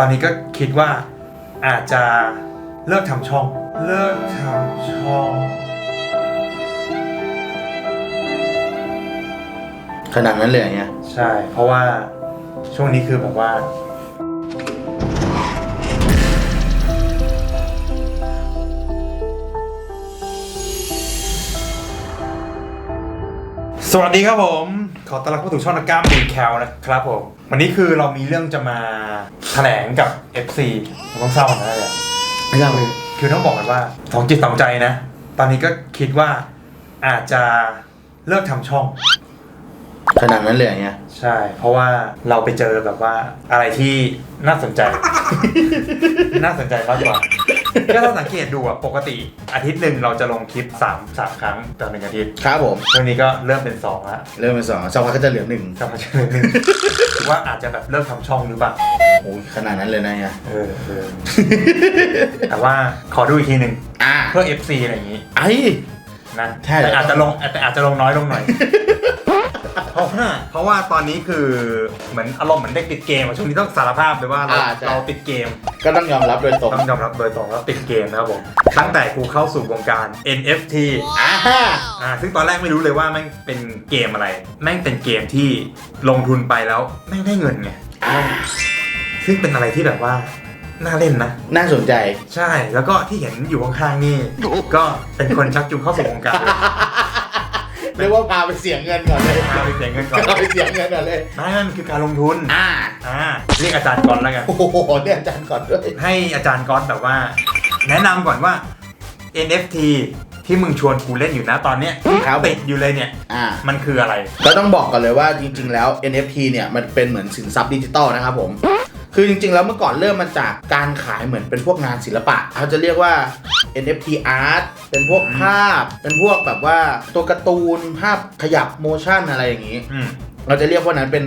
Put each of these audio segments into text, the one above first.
ตอนนี้ก็คิดว่าอาจจะเลิกทำช่อง เลิกทำช่อง ขนาดนั้นเลยอย่างเงี้ยใช่ เพราะว่าช่วงนี้คือแบบว่า สวัสดีครับผม ขอต้อนรับเข้าสู่ช่องนักกล้ามบุญแคลนะครับผม วันนี้คือเรามีเรื่องจะมาแถลงกับ FC ผมต้องเศร้าหน่อยนะเนี่ยไม่เล่าคือคือต้องบอกกันว่าสองจิตสองใจนะ ตอนนี้ก็คิดว่าอาจจะเลิกทำช่อง ขนาดนั้นเลยอย่างเงี้ยใช่ เพราะว่าเราไปเจอแบบว่าอะไรที่น่าสนใจ น่าสนใจมากกว่า ก็ถ้าสังเกตดูอะปกติอาทิตย์หนึ่งเราจะลงคลิป3 3ครั้งต่อหนึ่งอาทิตย์ครับผม ช่วงนี้ก็เริ่มเป็น2แล้วเริ่มเป็นสองสักพักก็จะเหลือหนึ่งจะมาเจอหนึ่งคิดว่าอาจจะแบบเลิกทำช่องหรือเปล่าโอ้ยขนาดนั้นเลยนะเนี่ยเออเออแต่ว่าขอดูอีกทีหนึ่งอ่าเพื่อ FC อะไรอย่างนี้ไอ้ นะใช่ แต่อาจจะลงแต่อาจจะลงน้อยลงหน่อย เพราะว่าเพราะว่าตอนนี้คือเหมือนอารมณ์เหมือนเด็กติดเกมอะช่วงนี้ต้องสารภาพเลยว่าเราอ่าใช่ เราติดเกม ก็ต้องยอมรับโดยตรงต้องยอมรับโดยตรงแล้วติดเกมนะครับผม ตั้งแต่กูเข้าสู่วงการ NFT อ่าอ่าซึ่งตอนแรกไม่รู้เลยว่าแม่งเป็นเกมอะไร แม่งเป็นเกมที่ลงทุนไปแล้วแม่งได้เงินไง อ่าซึ่งเป็นอะไรที่แบบว่า น่าเล่นนะ น่าสนใจ ใช่ แล้วก็ที่เห็นอยู่ข้างๆนี่ ก็เป็นคนชักจูงเข้าสู่วงการ เลยเรียกว่าพาไปเสียเงินก่อนเลยพาไปเสียเงินก่อนพาไปเสียเงินก่อนเลยไม่มันคือการลงทุน อ่า อ่า เรียกอาจารย์ก่อนแล้วกัน โอ้โหเรียกอาจารย์ก่อนด้วย ให้อาจารย์ก๊อตแบบว่า แนะนำก่อนว่า NFT ที่มึงชวนกูเล่นอยู่นะตอนเนี้ยที่ครับติดอยู่เลยเนี่ย อ่า มันคืออะไร ก็ต้องบอกก่อนเลยว่าจริง ๆ แล้ว NFT เนี่ยมันเป็นเหมือนสินทรัพย์ดิจิตอลนะครับผม คือจริงๆ แล้วเมื่อก่อนเริ่มมาจากการขายเหมือนเป็นพวกงานศิลปะ เขาจะเรียกว่า NFT art เป็นพวกอืมภาพ เป็นพวกแบบว่าตัวการ์ตูนภาพขยับโมชั่นอะไรอย่างนี้ อืมเราจะเรียกพวกนั้นเป็น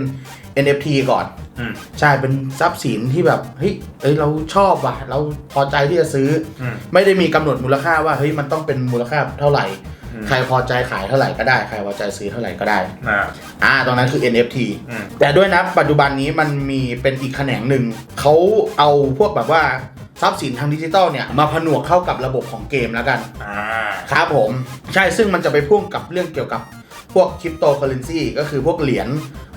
NFT ก่อน อืมใช่ เป็นทรัพย์สินที่แบบ เฮ้ยเอ้ย เราชอบว่ะ เราพอใจที่จะซื้อ อืม ไม่ได้มีกำหนดมูลค่าว่า เฮ้ย มันต้องเป็นมูลค่าเท่าไหร่อืม ใครพอใจขายเท่าไหร่ก็ได้ ใครพอใจซื้อเท่าไหร่ก็ได้ อ่า อ่า ตรงนั้นคือ NFT อืม แต่ด้วยนะปัจจุบันนี้มันมีเป็นอีกแขนงหนึ่ง เขาเอาพวกแบบว่าทรัพย์สินทางดิจิตอลเนี่ย มาผนวกเข้ากับระบบของเกมแล้วกัน อ่า ครับผม ใช่ซึ่งมันจะไปพ่วงกับเรื่องเกี่ยวกับ พวกคริปโตเคอเรนซีก็คือพวกเหรียญ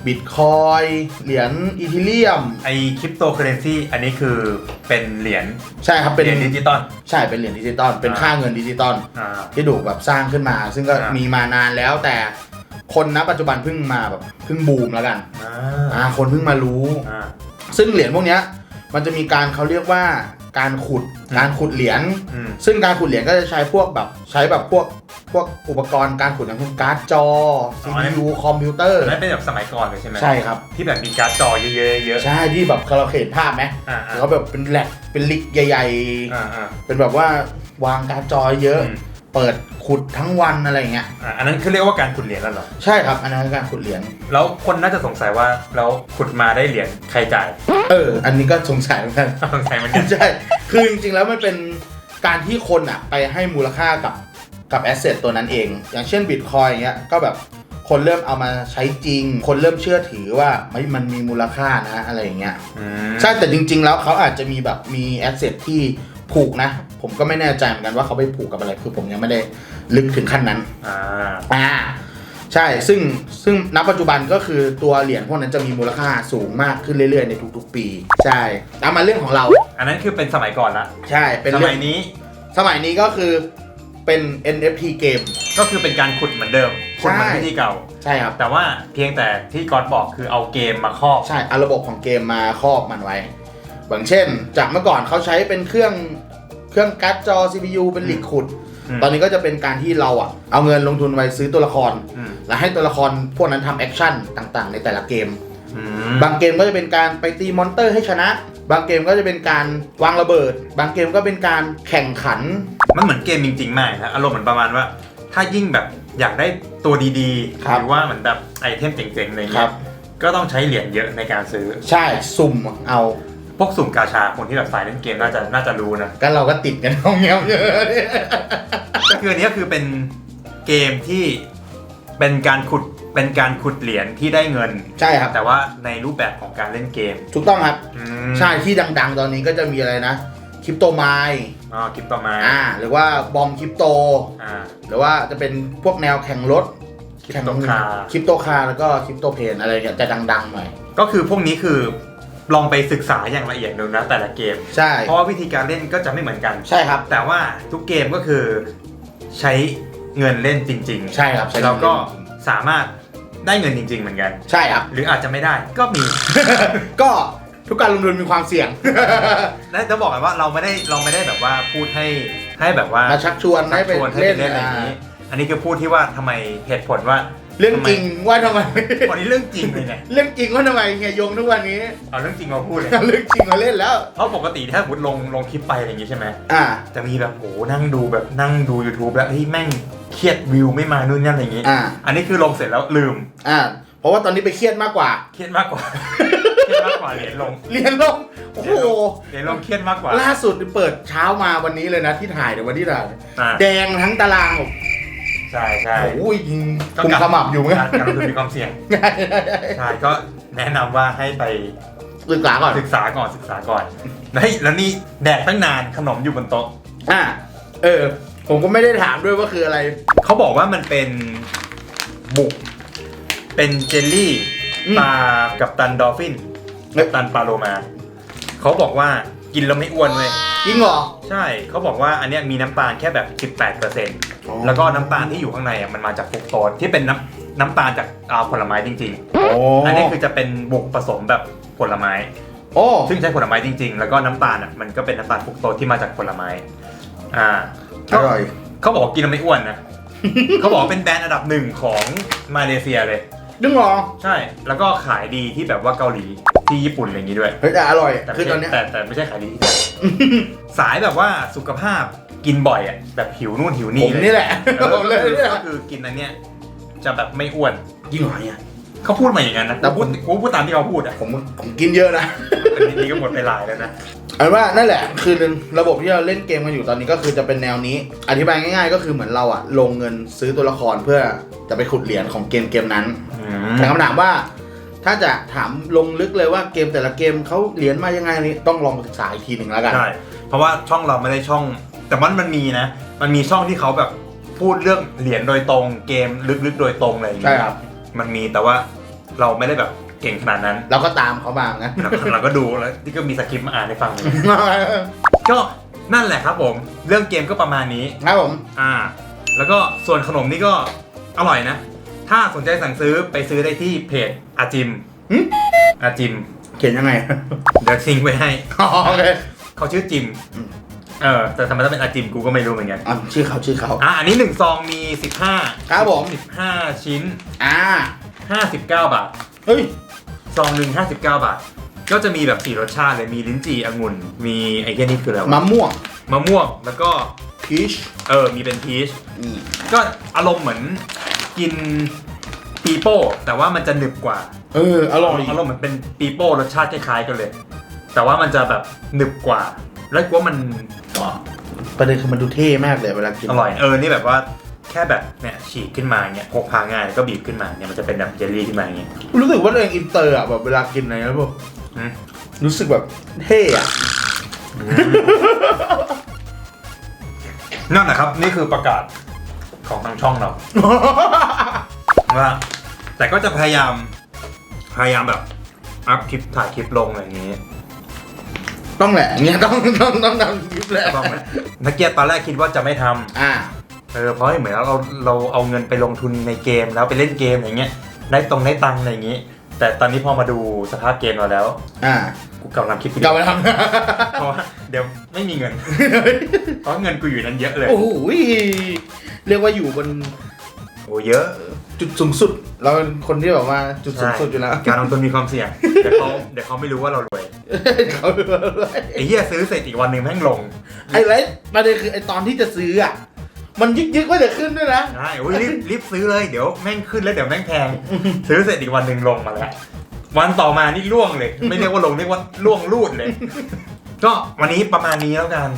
บิตคอยเหรียญอีทีเรียม ไอคริปโตเคอเรนซีอันนี้คือเป็นเหรียญใช่ครับเป็เป็นนเหรียญดิจิตอลใช่เป็นเหรียญดิจิตอลเป็นอ่าค่าเงินดิจิตอลอ่าที่ถูกแบบสร้างขึ้นมา ซึ่งก็อ่ามีมีมานานแล้วแต่คนณปัจจุบันเพิ่งมาแบบเพิ่งบูมแล้วกันอ่อ่าาคนเพิ่งมารู้อ่าซึ่งเหรียญพวกเนี้ยมันจะมีการเขาเรียกว่าการขุดอืมการขุดเหรียญอืมซึ่งการขุดเหรียญก็จะใช้พวกแบบใช้แบบพวก พวกอุปกรณ์การขุดอย่างเช่นการ์ดจอ CPU คอมพิวเตอร์อันนั้นเป็นแบบสมัยก่อนเลยใช่ไหมใช่ครับ ที่แบบมีการ์ดจอเยอะๆเยอะ ใช่ที่แบบเราเคยเห็นภาพไหมๆอ่าอ่าเขาแบบเป็นแหลกเป็นลิกใหญ่อ่าอ่าๆเป็นแบบว่าวางการ์ดจอเยอะ อืม เปิดขุดทั้งวันอะไรอย่างเงี้ย อ่าอันนั้นคือเรียกว่าการขุดเหรียญแล้วเหรอ ใช่ครับ อันนั้นคือการขุดเหรียญ แล้วคนน่าจะสงสัยว่าแล้วขุดมาได้เหรียญใครจ่าย เออ อันนี้ก็สงสัยเหมือนกัน สงสัยเหมือนกัน ใช่ คือจริงๆแล้วมันเป็นการที่คนอะ ไปให้มูลค่ากับ กับแอสเซทตัวนั้นเอง อย่างเช่นบิตคอยอย่างเงี้ยก็แบบคนเริ่มเอามาใช้จริง คนเริ่มเชื่อถือว่าไม่มันมีมูลค่านะอะไรอย่างเงี้ยอืมใช่แต่จริง ๆ แล้วเขาอาจจะมีแบบมีแอสเซทที่ผูกนะ ผมก็ไม่แน่ใจเหมือนกันว่าเขาไปผูกกับอะไรคือผมยังไม่ได้ลึกถึงขั้นนั้นอ่าอ่าใช่ซึ่งซึ่งณปัจจุบันก็คือตัวเหรียญพวกนั้นจะมีมูลค่าสูงมากขึ้นเรื่อยๆในทุกๆ ปี ใช่ตามมาเรื่องของเรา อันนั้นคือเป็นสมัยก่อนละใช่เป็นสเรื่มัองยนี้ สมัยนี้ก็คือ เป็น NFT เกม ก็คือเป็นการขุดเหมือนเดิมขุดเหมือนใช่วิธีเก่า ใช่ครับ แต่ว่าเพียงแต่ที่ก๊อตบอกคือเอาเกมมาครอบ ใช่เอาระบบของเกมมาครอบมันไว้อย่างเช่น จากเมื่อก่อนเขาใช้เป็นเครื่องเครื่องการ์ดจอ CPU เป็นหลีกขุดอืมตอนนี้ก็จะเป็นการที่เราอะ เอาเงินลงทุนไว้ซื้อตัวละครอืมและให้ตัวละครพวกนั้นทำแอคชั่นต่างๆ ในแต่ละเกมอืมบางเกมก็จะเป็นการไปตีมอนเตอร์ให้ชนะ บางเกมก็จะเป็นการวางระเบิด บางเกมก็เป็นการแข่งขัน มันเหมือนเกมจริงๆมากนะอารมณ์เหมือนประมาณว่า ถ้ายิ่งแบบอยากได้ตัวดีๆครับหรือว่าเหมือนแบบไอเทมเจ๋งๆอะไรคเงี้รัยบ ก็ต้องใช้เหรียญเยอะในการซื้อ ใช่สุ่มเอา พวกสุ่มกาชาคนที่แบบสายเล่นเกมน่าจะน่าจะรู้นะ ก็เราก็ติดกันเอาเงี้ยเยอะเนี่ยก็คืออันนี้ก็คือเป็นเกมที่เป็นการขุด เป็นการขุดเหรียญที่ได้เงิน ใช่ครับ แต่ว่าในรูปแบบของการเล่นเกมถูกต้องครับ อืมใช่ที่ดังๆ ตอนนี้ก็จะมีอะไรนะคริปโตไมล์อ๋อคลิปต่อมาอ่าหรือว่าบอมคริปโต อ่า หรือว่าจะเป็นพวกแนวแข่งรถคริปโตคาร์คริปโตคาร์แล้วก็คริปโตเพนอะไรเนี่ยจะดังๆหน่อยก็คือพวกนี้คือลองไปศึกษาอย่างละเอียดดูนะแต่ละเกม ใช่ เพราะว่าวิธีการเล่นก็จะไม่เหมือนกัน ใช่ครับ แต่ว่าทุกเกมก็คือใช้เงินเล่นจริงใช่ครับใช่ๆเราก็สามารถ ได้เงินจริง ๆ เหมือนกัน ใช่ครับ หรืออาจจะไม่ได้ก็มี ก็ทุกการลงทุนมีความเสี่ยง และจะบอกกันว่าเราไม่ได้เราไม่ได้แบบว่าพูดให้ให้แบบว่ามาชักชวนชัให้กไปชวนให้เล่ไปนเล่นอะไรอย่างนี้ อันนี้คือพูดที่ว่าทำไมเหตุผลว่าเรื่องจริงว่าทำไมวันนี้เรื่องจริงเลยเนี่ยเรื่องจริงว่าทำไมเฮียยงทุกวันนี้ เอาเรื่องจริงมาพูดเลย เรื่องจริงมาเล่นแล้ว เพราะปกติถ้าสมมติลงลงคลิปไปอะไรอย่างงี้ใช่ไหมอ่า จะมีแบบโหนั่งดูแบบนั่งดู YouTube แล้วเฮ้ยแม่ง เครียดวิวไม่มานู่นนั่นอะไรอย่างงี้อ่า อันนี้คือลงเสร็จแล้วลืมอ่า เพราะว่าตอนนี้ไปเครียดมากกว่า เครียดมากกว่า เครียดมากกว่าเหรียญลงเรียนลง โอ้โห เหรียญลงเครียดมากกว่า ล่าสุดเปิดเช้ามาวันนี้เลยนะที่ถ่ายเดี๋ยววันที่ถ่ายอ่า แดงทั้งตารางใช่ใช่ โอ้ยยิงคุมขมับอยู่เหมือนกากัรนการลงทุนมีความเสี่ยงใช่ก็แนะนำว่าให้ไปศึกษาก่อนศึกษาก่อนศึกษาก่อนเฮ้ยแล้วนี่แดกตั้งนานขนมอยู่บนโต๊ะ อ่าเออ ผมก็ไม่ได้ถามด้วยว่าคืออะไร เขาบอกว่ามันเป็นบุก เป็นเจลลี่อืม ปลากับตันดอลฟินกับตันปลาโลมา เขาบอกว่ากินแล้วไม่อ้วนเลยจริงเหรอ ใช่ เขาบอกว่าอันเนี้ยมีน้ำตาลแค่แบบ18%แล้วก็น้ำตาลที่อยู่ข้างในอะมันมาจากฟรุกโตสที่เป็นน้ำน้ำตาลจากอ่าผลไม้จริง โอ้ๆ อันนี้คือจะเป็นบุกผสมแบบผลไม้ โอ้ซึ่งใช้ผลไม้จริง ๆ แล้วก็น้ำตาลอะมันก็เป็นน้ำตาลฟรุกโตสที่มาจากผลไม้ อ่า อร่อย เขาบอกว่ากินแล้วไม่อ้วนนะ เขาบอกว่าเป็นแบรนด์อันดับหนึ่งของมาเลเซียเลย ดึงเหรอใช่ แล้วก็ขายดีที่แบบว่าเกาหลีที่ญี่ปุ่นอะไรอย่างงี้ด้วย เฮ้ยแต่อร่อย แต่คืไม่อตอนใช่เนี้ยแต่แต่ไม่ใช่ขายดีที่ไทยสายแบบว่าสุขภาพกินบ่อยอะแบบหิวนู่นหิวผนี่มเลยนี่แหละเออผมเลยก็คือเนี่ยก็คือกินอันเนี้ยจะแบบไม่อ้วนจริงเหรอเนี่ย เขาพูดมาอย่างนั้นนะแต่แต่พูดกูพูดตามที่เขาพูดอะผมผมกินเยอะนะ อันนี้นี่ก็หมดไปหลายแล้วนะเอาเป็นว่านั่นแหละ คือระบบที่เราเล่นเกมกันอยู่ตอนนี้ก็คือจะเป็นแนวนี้ อธิบายง่าย ๆ ก็คือเหมือนเราอะลงเงินซื้อตัวละครเพื่อจะไปขุดเหรียญของเกมเกมนั้น แต่คำถามว่า ถ้าจะถามลงลึกเลยว่าเกมแต่ละเกมเขาเหรียญมายังไงนี่ต้องลองศึกษาอีกทีหนึ่งแล้วกันใช่เพราะว่าช่องเราไม่ได้ช่อง แต่มันมันมีนะ มันมีช่องที่เขาแบบพูดเรื่องเหรียญโดยตรงเกมลึกๆโดยตรงอะไรอย่างใช่เงี้ยครับ มันมีแต่ว่าเราไม่ได้แบบ เก่งขนาดนั้น เราก็ตามเขามานะเราเราก็ดูแล้วนี่ก็มีสคริปต์มาอ่านให้ฟังเลยก็นั่นแหละครับผม เรื่องเกมก็ประมาณนี้ ครับผม อ่า แล้วก็ส่วนขนมนี่ก็อร่อยนะ ถ้าสนใจสั่งซื้อไปซื้อได้ที่เพจอาจิมหึ อาจิม เขียนยังไง เดี๋ยวทิ้งไว้ให้ อ๋อโอเค เขาชื่อจิม อืม เออ แต่ทำไมต้องเป็นอาจิมกูก็ไม่รู้เหมือนกัน อะชื่อเขาชื่อเขา อะ อันนี้หนึ่งซองมี 15 ครับผม 15 ชิ้น อ่า 59 บาท เฮ้ย ซองหนึ่ง59 บาท ก็จะมีแบบสี่รสชาติเลยมีลิ้นจี่องุ่น มีไอ้แค่นี้คืออะไรมะวะม่วงมะม่วงแล้วก็พีชเออมีเป็นพีช นี่ก็อารมณ์เหมือนกินปีโป้ แต่ว่ามันจะหนึบกว่า เอออร่อยอารมณ์เหมือนเป็นปีโป้รสชาติคล้ายๆกันเลย แต่ว่ามันจะแบบหนึบกว่า แล้วกูว่ามันประเด็นคือมันดูเท่มากเลยเวลากินอร่อยเออนี่แบบว่า แค่แบบเนี่ยฉีกขึ้นมาเนี่ยพกพาง่ายแล้วก็บีบขึ้นมาเนี่ยมันจะเป็นแบบเจลลี่ขึ้นมาอย่างเงี้ยรู้สึกว่าตัวเองอินเตอร์อะแบบเวลากินอะไรแล้วแบบอืมรู้สึกแบบเท่อะนั่นนะครับนี่คือประกาศของทางช่องเรา ว่าแต่ก็จะพยายามพยายามแบบอัพคลิปถ่ายคลิปลงอะไรอย่างงี้ต้องแหละเนี่ยต้องต้องต้องทำคลิปแหละต้องไหมนักเกียรติตอนแรกคิดว่าจะไม่ทำอ่า เออเพราะเหมือนเราเราเอาเงินไปลงทุนในเกมแล้วไปเล่นเกมอย่างเงี้ยได้ตรงได้ตังค์อะไรอย่างงี้ แต่ตอนนี้พอมาดูสภาพเกมเราแล้วอ่ากูกำลังคิดกูกลับไปทเพราะว่าเดี๋ยวไม่มีเงินำ เพราะเงินกูอยู่นั้นเยอะเลยโอ้โหเรียกว่าอยู่บนโอ้เยอะ จุดสูงสุด เราเป็นคนที่แบบว่าจุดสูงสุดอยู่แล้ว การลงทุนมีความเสี่ยง เดี๋ยวเขาเดี๋ยวเขาไม่รู้ว่าเรารวยเขาไอ้เหี้ยซื้อเสร็จอีกวันหนึ่งแม่งลง ไอ้ไรประเด็นคือไอ้ตอนที่จะซื้ออะ มันยึกยึกๆว่าจะขึ้นด้วยนะ ใช่โอ้ยรีบรีบซื้อเลยเดี๋ยวแม่งขึ้นแล้วเดี๋ยวแม่งแพง ซื้อเสร็จอีกวันหนึ่งลงมาแล้ว วันต่อมานี่ร่วงเลย ไม่เรียกว่าลงเรียกว่าร่วงรูดเลย ก็วันนี้ประมาณนี้แล้วกัน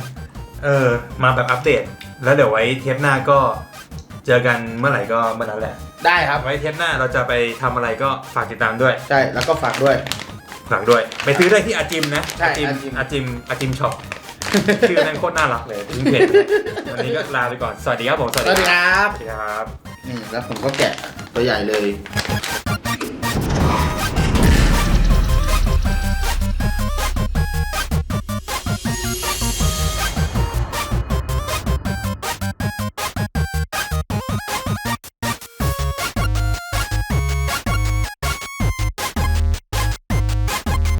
เออ มาแบบอัปเดต แล้วเดี๋ยวไว้เทปหน้าก็เจอกันเมื่อไหร่ก็เมื่อนั้นแหละ ได้ครับ ไว้เทปหน้าเราจะไปทำอะไรก็ฝากติดตามด้วย ใช่ แล้วก็ฝากด้วย ฝากด้วย ไปซื้อได้ที่อาจิมนะใช่อาจิมอาจิมอาจิมอาจิมช็อป ชื่อนั้นโคตรน่ารักเลยทิ้งเพจวันนี้ก็ลาไปก่อน สวัสดีครับผม สวัสดีครับ สวัสดีครับ นี่แล้วผมก็แกะตัวใหญ่เลย